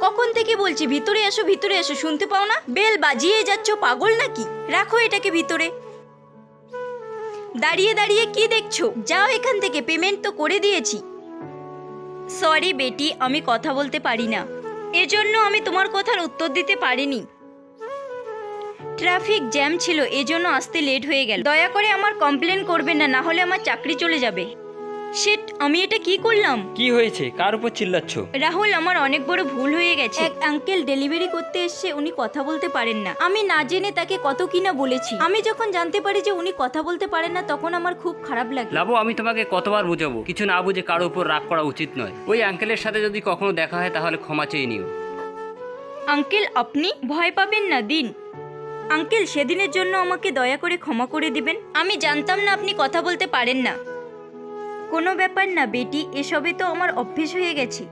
কখন থেকে বলছি, ভিতরে এসো ভিতরে এসো, শুনতে পাও না? বেল বাজিয়ে যাচ্ছ, পাগল নাকি? রাখো এটাকে ভিতরে। দাঁড়িয়ে দাঁড়িয়ে কি দেখছ? যাও এখান থেকে পেমেন্ট তো করে দিয়েছি। সরি বেটি, আমি কথা বলতে পারি না। এজন্য আমি তোমার কথার উত্তর দিতে পারিনি। ট্রাফিক জ্যাম ছিল, এজন্য আসতে লেট হয়ে গেল। দয়া করে আমার কমপ্লেন করবেন না না হলে আমার চাকরি চলে যাবে। সেট আমি এটা কি করলাম? কি হয়েছে? কার উপর চিল্লাচ্ছ? রাহুল আমার অনেক বড় ভুল হয়ে গেছে। এক আঙ্কেল ডেলিভারি করতে এসে উনি কথা বলতে পারেন না। আমি না জেনে তাকে কত কিনা বলেছি। আমি যখন জানতে পারি যে উনি কথা বলতে পারেন না তখন আমার খুব খারাপ লাগে। লাবো আমি তোমাকে কতবার বুঝাবো? কিছু না বুঝে কারও উপর রাগ করা উচিত নয়। ওই আঙ্কেলের সাথে যদি কখনো দেখা হয় তাহলে ক্ষমা চেয়ে নিও। আঙ্কেল আপনি? ভয় পাবেন না দিন। আঙ্কেল সেদিনের জন্য আমাকে দয়া করে ক্ষমা করে দিবেন। আমি জানতাম না আপনি কথা বলতে পারেন না। কোনো ব্যাপার না বেটি এসবে তো আমার অভ্যেস হয়ে গেছে।